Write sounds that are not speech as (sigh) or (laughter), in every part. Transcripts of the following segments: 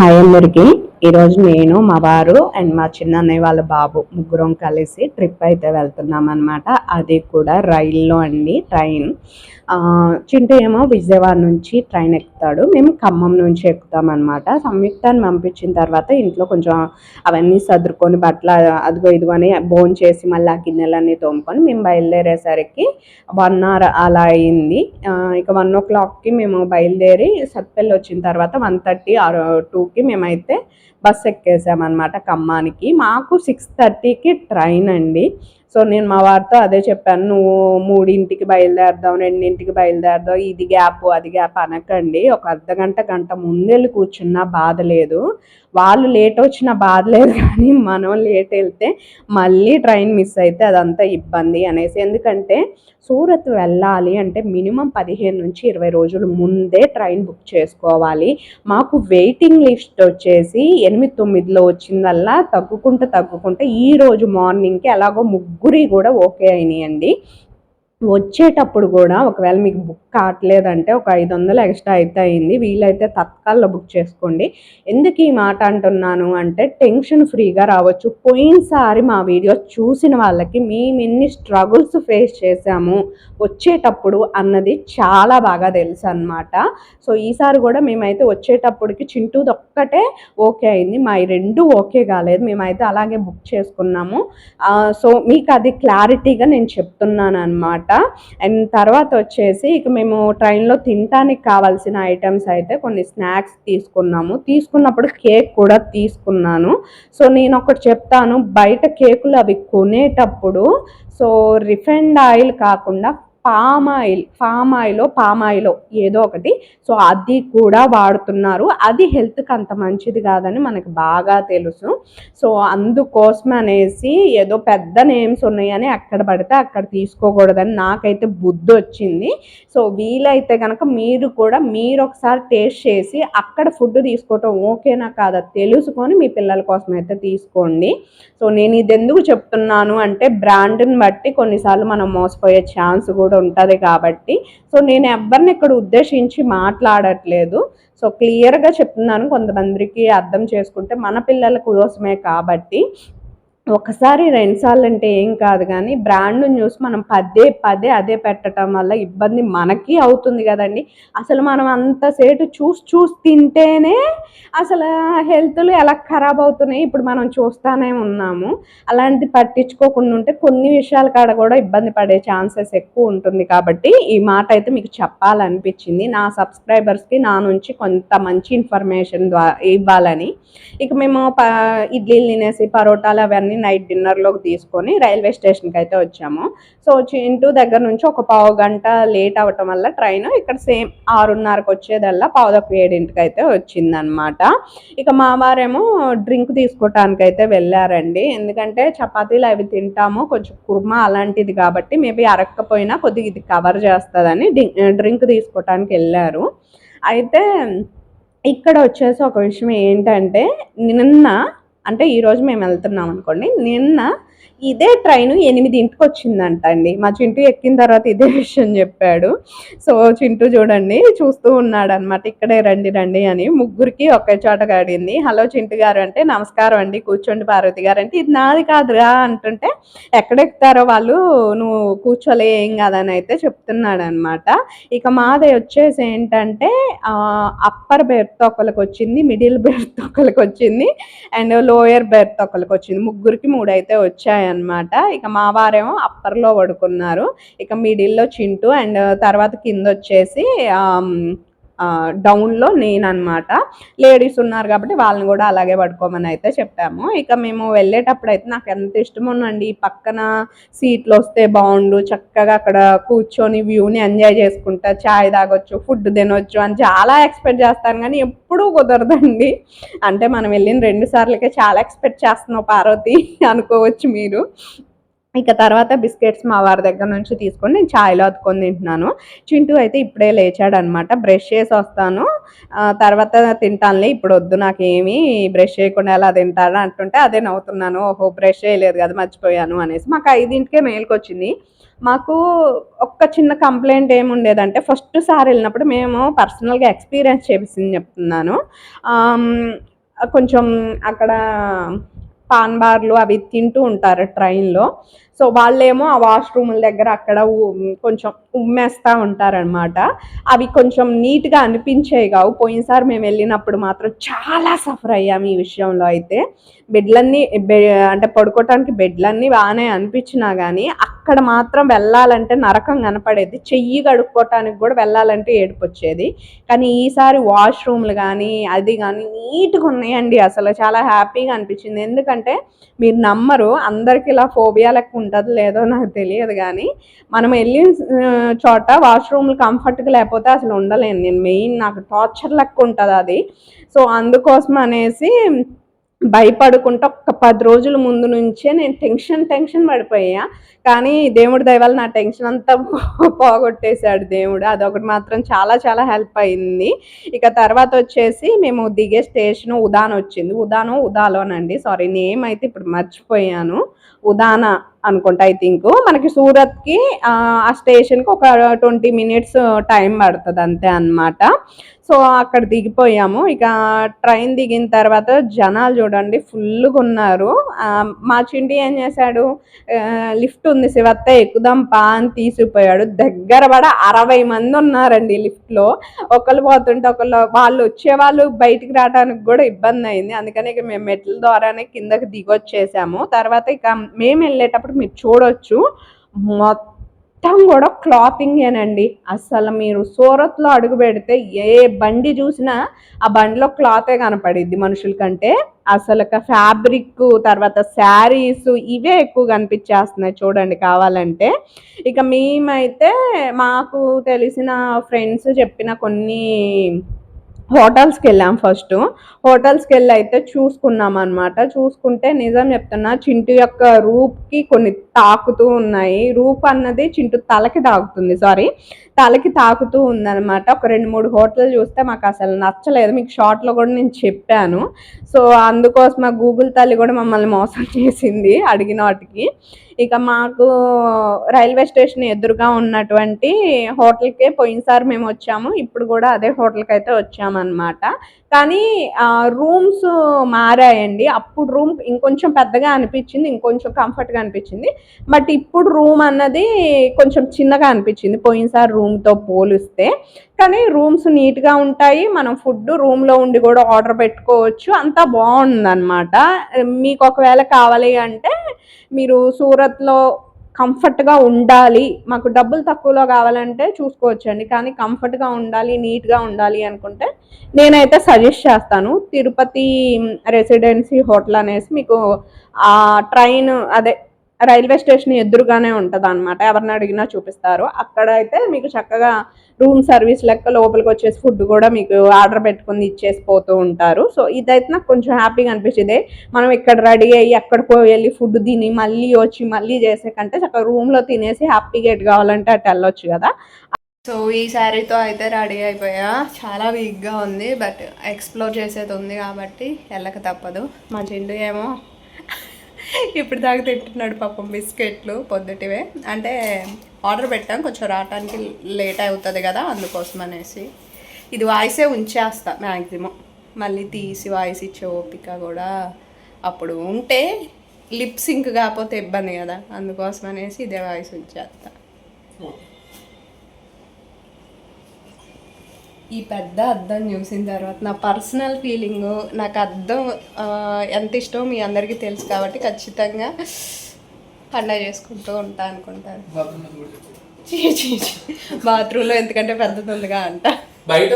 Hi అందరికి. ఈరోజు నేను మా వారు అండ్ మా చిన్నన్నయ్య వాళ్ళ బాబు ముగ్గురం కలిసి ట్రిప్ అయితే వెళ్తున్నాం అనమాట అది కూడా రైల్లో అండి ట్రైన్. చింటూ ఏమో విజయవాడ నుంచి ట్రైన్ ఎక్కుతాడు. మేము ఖమ్మం నుంచి ఎక్కుతామన్నమాట సంయుక్తాన్ని పంపించిన తర్వాత ఇంట్లో కొంచెం అవన్నీ సర్దుకొని బట్టలు అదిగో ఇదిగో అని భోన్ చేసి మళ్ళీ ఆ గిన్నెలన్నీ తోముకొని మేము బయలుదేరేసరికి వన్ అవర్ అలా అయింది. ఇక వన్ ఓ క్లాక్కి మేము బయలుదేరి సత్పల్లి వచ్చిన తర్వాత వన్ థర్టీ ఆర్ టూకి మేమైతే బస్ ఎక్కేసామన్నమాట ఖమ్మానికి. మాకు సిక్స్ థర్టీకి ట్రైన్ అండి. సో నేను మా వారితో అదే చెప్పాను నువ్వు మూడింటికి బయలుదేరదాం రెండింటికి బయలుదేరదాం ఇది గ్యాప్ అది గ్యాప్ అనకండి. ఒక అర్ధ గంట గంట ముందెళ్ళి కూర్చున్నా బాధ లేదు. వాళ్ళు లేట్ వచ్చిన బాధ లేదు కానీ మనం లేట్ వెళ్తే మళ్ళీ ట్రైన్ మిస్ అయితే అదంతా ఇబ్బంది అనేసి. ఎందుకంటే సూరత్ వెళ్ళాలి అంటే మినిమం పదిహేను నుంచి ఇరవై రోజుల ముందే ట్రైన్ బుక్ చేసుకోవాలి. మాకు వెయిటింగ్ లిస్ట్ వచ్చేసి ఎనిమిది తొమ్మిదిలో వచ్చిందల్లా తగ్గుకుంటూ తగ్గుకుంటే ఈ రోజు మార్నింగ్కి ఎలాగో ముగ్గురి కూడా ఓకే అయినాయండి. వచ్చేటప్పుడు కూడా ఒకవేళ మీకు బుక్ కావట్లేదంటే ఒక ఐదు వందలు ఎక్స్ట్రా అయితే అయింది. వీలైతే తత్కాల్లో బుక్ చేసుకోండి. ఎందుకు ఈ మాట అంటున్నాను అంటే టెన్షన్ ఫ్రీగా రావచ్చు. పోయినసారి మా వీడియో చూసిన వాళ్ళకి మేము ఎన్ని స్ట్రగుల్స్ ఫేస్ చేసాము వచ్చేటప్పుడు అన్నది చాలా బాగా తెలుసు అనమాట సో ఈసారి కూడా మేమైతే వచ్చేటప్పటికి చింటూది ఒక్కటే ఓకే అయింది. మా రెండు ఓకే కాలేదు. మేమైతే అలాగే బుక్ చేసుకున్నాము. సో మీకు అది క్లారిటీగా నేను చెప్తున్నాను అనమాట అండ్ తర్వాత వచ్చేసి ఇక మేము ట్రైన్లో తినటానికి కావాల్సిన ఐటమ్స్ అయితే కొన్ని స్నాక్స్ తీసుకున్నాము. తీసుకున్నప్పుడు కేక్ కూడా తీసుకున్నాను. సో నేను ఒకటి చెప్తాను. బయట కేకులు అవి కొనేటప్పుడు సో రిఫైండ్ ఆయిల్ కాకుండా palm oil palm oil palm oil ఏదో ఒకటి. సో అది కూడా వాడుతున్నారు. అది హెల్త్కి అంత మంచిది కాదని మనకు బాగా తెలుసు. సో అందుకోసం అనేసి ఏదో పెద్ద నేమ్స్ ఉన్నాయని అక్కడ పడితే అక్కడ తీసుకోకూడదని నాకైతే బుద్ధి వచ్చింది. సో వీలైతే కనుక మీరు కూడా మీరు ఒకసారి టేస్ట్ చేసి అక్కడ ఫుడ్ తీసుకోవటం ఓకేనా కాదా తెలుసుకొని మీ పిల్లల కోసం అయితే తీసుకోండి. సో నేను ఇది ఎందుకు చెప్తున్నాను అంటే బ్రాండ్ని బట్టి కొన్నిసార్లు మనం మోసపోయే ఛాన్స్ కూడా ఉంటుంది కాబట్టి. సో నేను ఎవరిని ఇక్కడ ఉద్దేశించి మాట్లాడట్లేదు. సో క్లియర్గా చెప్తున్నాను కొంతమందికి అర్థం చేసుకుంటే మన పిల్లల కోసమే కాబట్టి. ఒకసారి రెండుసార్లు అంటే ఏం కాదు కానీ బ్రాండ్ చూసి మనం పదే పదే అదే పెట్టడం వల్ల ఇబ్బంది మనకి అవుతుంది కదండి. అసలు మనం అంతసేపు చూసి చూసి తింటేనే అసలు హెల్త్లు ఎలా ఖరాబ్ అవుతున్నాయి ఇప్పుడు మనం చూస్తానే ఉన్నాము. అలాంటి పట్టించుకోకుండా ఉంటే కొన్ని విషయాల కాడ కూడా ఇబ్బంది పడే ఛాన్సెస్ ఎక్కువ ఉంటుంది కాబట్టి ఈ మాట అయితే మీకు చెప్పాలనిపించింది. నా సబ్స్క్రైబర్స్కి నా నుంచి కొంత మంచి ఇన్ఫర్మేషన్ ద్వారా ఇవ్వాలని. ఇక మేము ప ఇడ్లీలు తినేసి పరోటాలు అవన్నీ నైట్ డిన్నర్లోకి తీసుకొని రైల్వే స్టేషన్కి అయితే వచ్చాము. సో చింటూ దగ్గర నుంచి ఒక పావు గంట లేట్ అవ్వటం వల్ల ట్రైన్ ఇక్కడ సేమ్ ఆరున్నరకు వచ్చేదల్లా పావుదొక్క ఏడింటికి అయితే వచ్చిందనమాట ఇక మా వారేమో డ్రింక్ తీసుకోవటానికి అయితే వెళ్ళారండి. ఎందుకంటే చపాతీలు అవి తింటాము కొంచెం కుర్మా అలాంటిది కాబట్టి మేబీ అరక్కపోయినా కొద్దిగా ఇది కవర్ చేస్తుందని డ్రింక్ తీసుకోవటానికి వెళ్ళారు. అయితే ఇక్కడ వచ్చేసి ఒక విషయం ఏంటంటే నిన్న అంటే ఈరోజు మేము వెళ్తున్నాం అనుకోండి. నిన్న ఇదే ట్రైన్ ఎనిమిదింటికి వచ్చిందంట అండి మా చింటూ ఎక్కిన తర్వాత ఇదే విషయం చెప్పాడు. సో చింటూ చూడండి చూస్తూ ఉన్నాడు అనమాట ఇక్కడే రండి రండి అని ముగ్గురికి ఒకే చోట గాడింది హలో చింటూ గారు అంటే నమస్కారం అండి కూర్చోండి పార్వతి గారు అంటే ఇది నాది కాదురా అంటుంటే ఎక్కడెక్కుతారో వాళ్ళు నువ్వు కూర్చోలే ఏం కాదని అయితే చెప్తున్నాడు అనమాట ఇక మాది వచ్చేసి ఏంటంటే అప్పర్ బెర్త్ ఒకరికి వచ్చింది మిడిల్ బెర్త్ ఒకరికి వచ్చింది అండ్ లోయర్ బెర్త్ ఒకరికి వచ్చింది ముగ్గురికి మూడు అయితే అన్నమాట. ఇక మా వారేమో అప్పర్లో పడుకున్నారు. ఇక మిడిల్లో చింటూ అండ్ తర్వాత కింద వచ్చేసి ఆ, డౌన్లో నేను అనమాట లేడీస్ ఉన్నారు కాబట్టి వాళ్ళని కూడా అలాగే పడుకోమని అయితే చెప్పాము. ఇక మేము వెళ్ళేటప్పుడు అయితే నాకు ఎంత ఇష్టం పక్కన సీట్లు వస్తే బాగుండు చక్కగా అక్కడ కూర్చొని వ్యూని ఎంజాయ్ చేసుకుంటా చాయ్ తాగొచ్చు ఫుడ్ తినొచ్చు అని చాలా ఎక్స్పెక్ట్ చేస్తాను కానీ ఎప్పుడూ కుదరదండి. అంటే మనం వెళ్ళిన రెండు సార్లకే చాలా ఎక్స్పెక్ట్ చేస్తున్నావు పార్వతి అనుకోవచ్చు మీరు. ఇక తర్వాత బిస్కెట్స్ మా వారి దగ్గర నుంచి తీసుకొని నేను ఛాయ్లో అతుకొని తింటున్నాను. చింటూ అయితే ఇప్పుడే లేచాడు అనమాట బ్రష్ చేసి వస్తాను. తర్వాత తింటానులే ఇప్పుడు వద్దు నాకేమి బ్రష్ చేయకుండా ఎలా తింటాడు అంటుంటే అదే నవ్వుతున్నాను. ఓహో బ్రష్ చేయలేదు కదా మర్చిపోయాను అనేసి. మాకు ఐదింటికే మేల్కొచ్చింది మాకు ఒక్క చిన్న కంప్లైంట్ ఏముండేదంటే ఫస్ట్ సారి వెళ్ళినప్పుడు మేము పర్సనల్గా ఎక్స్పీరియన్స్ చేపించింది చెప్తున్నాను. కొంచెం అక్కడ పాన్ బార్లు అవి తింటూ ఉంటారు ట్రైన్లో. సో వాళ్ళేమో ఆ వాష్రూముల దగ్గర అక్కడ కొంచెం ఉమ్మేస్తూ ఉంటారనమాట అవి కొంచెం నీట్గా అనిపించేవి కావు. పోయినసారి మేము వెళ్ళినప్పుడు మాత్రం చాలా సఫర్ అయ్యాము ఈ విషయంలో అయితే. బెడ్లన్నీ బె అంటే పడుకోవటానికి బెడ్లన్నీ బాగానే అనిపించినా కానీ అక్కడ మాత్రం వెళ్ళాలంటే నరకం కనపడేది. చెయ్యి కడుక్కోవటానికి కూడా వెళ్ళాలంటే ఏడుపు వచ్చేది కానీ ఈసారి వాష్రూమ్లు కానీ అది కానీ నీట్గా ఉన్నాయండి. అసలు చాలా హ్యాపీగా అనిపించింది. ఎందుకంటే మీరు నమ్మరు అందరికి ఇలా ఫోబియా లెక్క ఉంటుందో లేదో నాకు తెలియదు కానీ మనం వెళ్ళిన చోట వాష్రూమ్లు కంఫర్ట్గా లేకపోతే అసలు ఉండలేను నేను. మెయిన్ నాకు టార్చర్ లెక్క ఉంటుంది అది. సో అందుకోసం అనేసి భయపడుకుంటా ఒక పది రోజుల ముందు నుంచే నేను టెన్షన్ టెన్షన్ పడిపోయా. కానీ దేవుడి దయవల్ల నా టెన్షన్ అంతా (laughs) పోగొట్టేశాడు దేవుడు. అదొకటి మాత్రం చాలా చాలా హెల్ప్ అయింది. ఇక తర్వాత వచ్చేసి మేము దిగే స్టేషన్ ఉదాన్ వచ్చింది. ఉదాను ఉదాలోనండి. సారీ నేమ్ అయితే ఇప్పుడు మర్చిపోయాను. ఉదాన అనుకుంటా ఐ థింక్ మనకి సూరత్కి ఆ స్టేషన్కి ఒక ట్వంటీ మినిట్స్ టైం పడుతుంది అంతే అన్నమాట. సో అక్కడ దిగిపోయాము. ఇక ట్రైన్ దిగిన తర్వాత జనాలు చూడండి ఫుల్గా ఉన్నారు మా చింటి ఏం చేశాడు? లిఫ్ట్ ఉంది శివత్త. ఎక్కుదాం పా అని తీసిపోయాడు. దగ్గర పడ అరవై మంది ఉన్నారండి లిఫ్ట్లో. ఒకళ్ళు పోతుంటే ఒకళ్ళు వాళ్ళు వచ్చే వాళ్ళు బయటికి రావడానికి కూడా ఇబ్బంది అయింది. అందుకని ఇక మేము మెట్ల ద్వారానే కిందకి దిగొచ్చేసాము. తర్వాత ఇక మేము వెళ్ళేటప్పుడు మీరు చూడొచ్చు. మొత్తం మొత్తం కూడా క్లాతింగేనండి అసలు మీరు సూరత్లో అడుగు పెడితే ఏ బండి చూసినా ఆ బండిలో క్లాతే కనపడిద్ది మనుషుల కంటే అసలు ఫ్యాబ్రిక్ తర్వాత శారీస్ ఇవే ఎక్కువ కనిపించేస్తున్నాయి చూడండి కావాలంటే. ఇక మేమైతే మాకు తెలిసిన ఫ్రెండ్స్ చెప్పిన కొన్ని హోటల్స్కి వెళ్ళాం ఫస్ట్. హోటల్స్కి వెళ్ళి అయితే చూసుకున్నాం అనమాట చూసుకుంటే నిజం చెప్తున్నా చింటు యొక్క రూప్కి కొన్ని తాకుతూ ఉన్నాయి. రూప్ అన్నది చింటూ తలకి తాకుతుంది. సారీ తలకి తాకుతూ ఉందన్నమాట. ఒక రెండు మూడు హోటల్ చూస్తే మాకు అసలు నచ్చలేదు. మీకు షార్ట్లో కూడా నేను చెప్పాను. సో అందుకోసం మా గూగుల్ తల్లి కూడా మమ్మల్ని మోసం చేసింది అడిగిన వాటికి. ఇక మాకు రైల్వే స్టేషన్ ఎదురుగా ఉన్నటువంటి హోటల్కే పోయినసారి మేము వచ్చాము. ఇప్పుడు కూడా అదే హోటల్కి అయితే వచ్చామన్నమాట. కానీ రూమ్స్ మారాయండి. అప్పుడు రూమ్ ఇంకొంచెం పెద్దగా అనిపించింది ఇంకొంచెం కంఫర్ట్గా అనిపించింది. బట్ ఇప్పుడు రూమ్ అన్నది కొంచెం చిన్నగా అనిపించింది పోయినసారి రూమ్తో పోలిస్తే. కానీ రూమ్స్ నీట్గా ఉంటాయి. మనం ఫుడ్ రూమ్లో ఉండి కూడా ఆర్డర్ పెట్టుకోవచ్చు. అంతా బాగుందన్నమాట. మీకు ఒకవేళ కావాలి అంటే మీరు సూరత్లో కంఫర్ట్గా ఉండాలి. మాకు డబ్బులు తక్కువలో కావాలంటే చూసుకోవచ్చండి. కానీ కంఫర్ట్గా ఉండాలి నీట్గా ఉండాలి అనుకుంటే నేనైతే సజెస్ట్ చేస్తాను. తిరుపతి రెసిడెన్సీ హోటల్ అనేసి మీకు ఆ ట్రైన్ అదే రైల్వే స్టేషన్ ఎదురుగానే ఉంటుంది అనమాట ఎవరిని అడిగినా చూపిస్తారు. అక్కడ అయితే మీకు చక్కగా రూమ్ సర్వీస్ లెక్క లోపలికి వచ్చేసి ఫుడ్ కూడా మీకు ఆర్డర్ పెట్టుకుని ఇచ్చేసి పోతూ ఉంటారు. సో ఇదైతే నాకు కొంచెం హ్యాపీగా అనిపించింది. మనం ఇక్కడ రెడీ అయ్యి అక్కడికో వెళ్ళి ఫుడ్ తిని మళ్ళీ వచ్చి మళ్ళీ చేసే కంటే చక్కగా రూమ్లో తినేసి హ్యాపీగా ఎటు కావాలంటే అటు వెళ్ళొచ్చు కదా. సో ఈ శారీతో అయితే రెడీ అయిపోయా. చాలా వీక్గా ఉంది బట్ ఎక్స్ప్లోర్ చేసేది ఉంది కాబట్టి వెళ్ళక తప్పదు. మా చిండు ఏమో ఇప్పుడు దాకా తింటున్నాడు పాపం బిస్కెట్లు పొద్దుటివే. అంటే ఆర్డర్ పెట్టాం కొంచెం రావటానికి లేట్ అవుతుంది కదా అందుకోసం అనేసి. ఇది వాయిసే ఉంచేస్తా మ్యాక్సిమం మళ్ళీ తీసి వాయిస్ ఇచ్చే ఓపిక కూడా అప్పుడు ఉంటే లిప్ సింక్ కాకపోతే ఇబ్బంది కదా. అందుకోసం అనేసి ఇదే వాయిస్ ఉంచేస్తా. ఈ పెద్ద అద్దం చూసిన తర్వాత నా పర్సనల్ ఫీలింగ్ నాకు అద్దం ఎంత ఇష్టమో మీ అందరికీ తెలుసు కాబట్టి ఖచ్చితంగా పండగ చేసుకుంటూ ఉంటా అనుకుంటాను. బాత్రూంలో ఎందుకంటే పెద్దది ఉందిగా అంట. బయట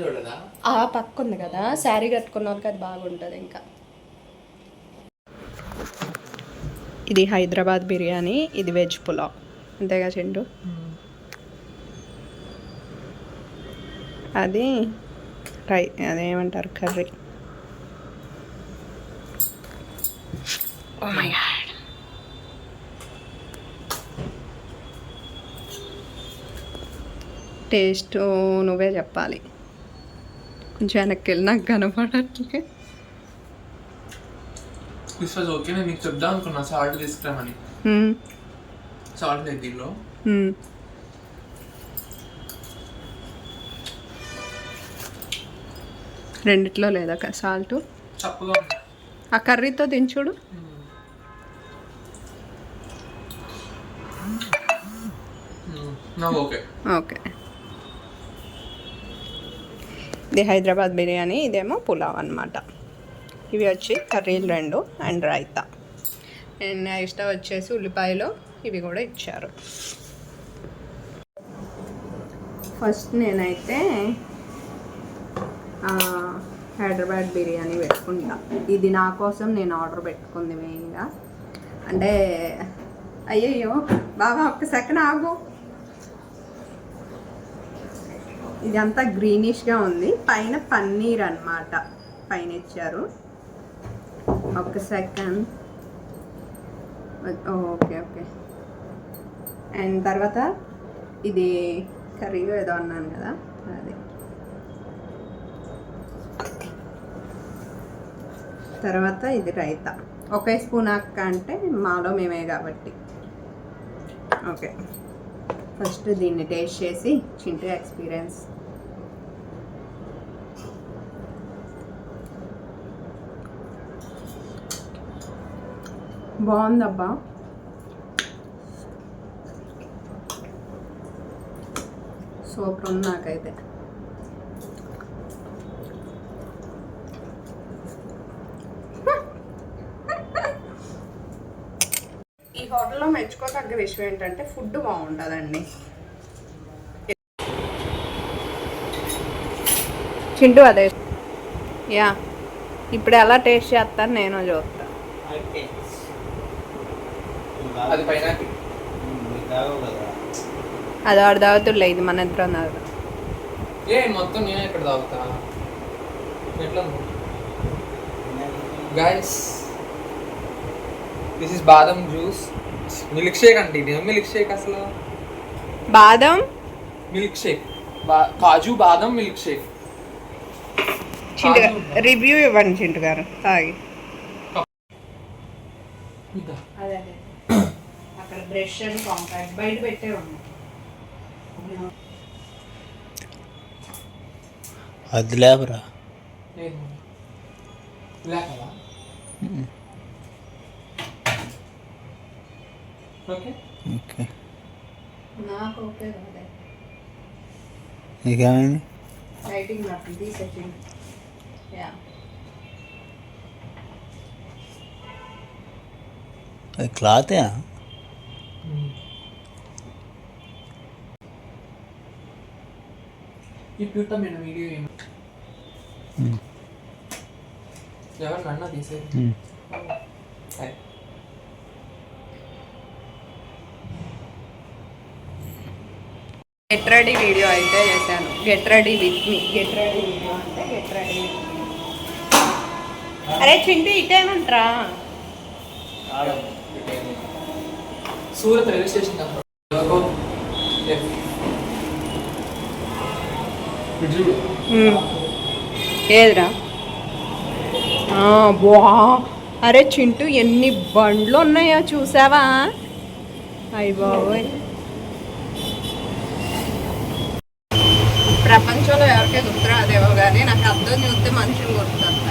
చూడదా ఆ పక్క ఉంది కదా శారీ కట్టుకున్న వాళ్ళకి అది బాగుంటుంది ఇంకా. ఇది హైదరాబాద్ బిర్యానీ ఇది వెజ్ పులావ్. అంతేగా చెండు అది రై అదేమంటారు curry. Oh my god taste నువ్వే చెప్పాలి. కొంచెం వెనక్కి వెళ్ళి నాకు కనపడట్లే. దిస్ వాజ్ ఓకే నేను నీకు చెప్దాం అనుకున్నా. సాల్ట్ తీసుకురామని. సాల్ట్ లేదు దీనిలో. రెండిట్లో లేదా సాల్ట్? ఆ కర్రీతో దించుడు ఓకే. ఇది హైదరాబాద్ బిర్యానీ ఇదేమో పులావ్ అన్నమాట. ఇవి వచ్చి కర్రీలు రెండు అండ్ రైతా. అండ్ ఇష్టం వచ్చేసి ఉల్లిపాయలు ఇవి కూడా ఇచ్చారు. ఫస్ట్ నేనైతే హైదరాబాద్ బిర్యానీ పెట్టుకుంటా. ఇది నా కోసం నేను ఆర్డర్ పెట్టుకుంది మెయిన్గా. అంటే అయ్యయ్యో బాబా ఒక్క సెకండ్ ఆగు. ఇదంతా గ్రీనిష్గా ఉంది. పైన పన్నీర్ అన్నమాట. పైన ఇచ్చారు. ఒక్క సెకండ్. Okay okay. అండ్ తర్వాత ఇది కర్రీగా ఏదో అన్నాను కదా అది. తర్వాత ఇది రైతా. ఒకే స్పూన్ అక్క అంటే మాలో మేమే కాబట్టి. ఓకే. ఫస్ట్ దీన్ని టేస్ట్ చేసి చింటూ ఎక్స్పీరియన్స్. బాగుందబ్బా. సూపర్ ఉంది నాకైతే ఈ హోటల్లో మెచ్చుకోదగ్గ విషయం ఏంటంటే ఫుడ్ బాగుంటుందండి చింటూ అదే. యా ఇప్పుడు ఎలా టేస్ట్ చేస్తాను నేను చూస్తా. అది పైన అది వాడు తాగుతులే ఇది మన ఇద్దరం తాగుతాం. ఏ మొత్తం నేను ఇక్కడ తాగుతా. ఎట్లా guys this is badam juice milkshake అంటే ఇది మిల్క్ షేక్ అసలు? బాదం. మిల్క్ షేక్ కాజు బాదం మిల్క్ షేక్ చింటు రివ్యూ ఇవ్వండి చింటు గారు తాగి అదే అక్కడ బ్రష్ అండ్ కాంపాక్ట్ బయట పెట్టే అది లేవరా? లేకదా? ఓకే ఓకే నాకు ఓకే కాదే నీకేమైంది లైటింగ్ నాకు తీసేసింది యా అది క్లాతే ఈ ప్యూట మీద వీడియో ఏమి ఎవరు నన్న తీసే గెట్ రెడీ వీడియో అయితే చేశాను. Get ready with me get ready video అంటే గెట్ రెడీ అరే చింటి ఇటేమంటరా సూరత్ రైల్వే స్టేషన్ ఏదిరా? వా అరే చింటూ ఎన్ని బండ్లు ఉన్నాయో చూసావా? అయ్య బాబోయ్. ఎవరికే గుర్తురాదేమో కానీ నాకు అర్థం చూస్తే మనుషులు గుర్తుందంట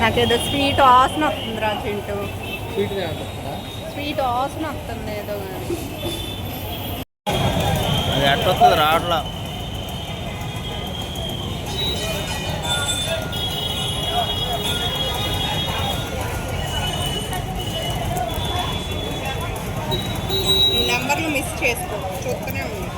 నాకేదో స్వీట్ వాసన వస్తుందిరా చింటూ. స్వీట్ వాసన వస్తుంది ఏదో కానీ అది ఎట్టొస్తుంది రావట్లా. నెంబర్లు మిస్ చేసుకో చూస్తూనే ఉన్నా.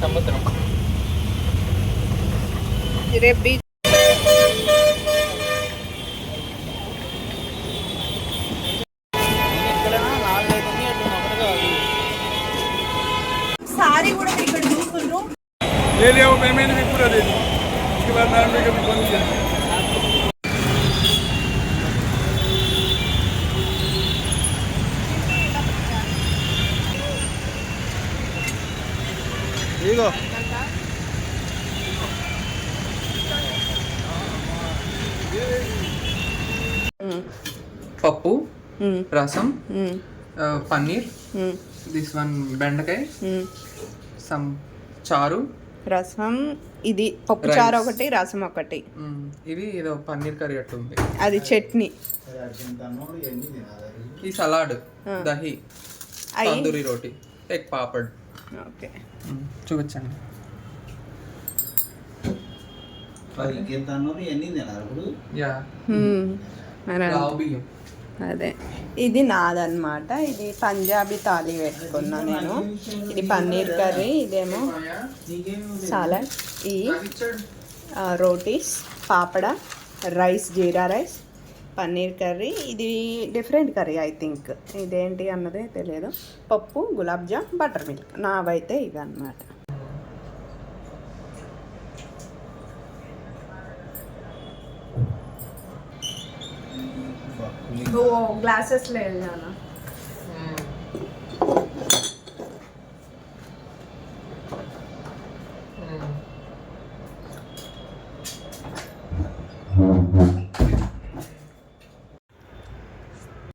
సముద్రం. రసం. పన్నీర్. దిస్ వన్ బెండకాయ. సమ్ చారు రసం ఇది పప్పు. చారు ఒకటి రసం ఒకటి. ఇది ఏదో పన్నీర్ కర్రీ అట్టు ఉంది అది చట్నీ ఈ salad dahi tandoori roti egg papad okay. చూపించండి యా బియ్యం అదే. ఇది నాదన్నమాట. ఇది పంజాబీ థాలీ పెట్టుకున్నా నేను. ఇది పన్నీర్ కర్రీ ఇదేమో సాలడ్ ఈ rotis పాపడ rice jeera rice paneer curry. ఇది డిఫరెంట్ కర్రీ ఐ థింక్. ఇదేంటి అన్నదే తెలియదు. పప్పు గులాబ్ జామ్ బటర్ మిల్క్. నావైతే ఇవి గ్లాసెస్లో వెళ్ళాను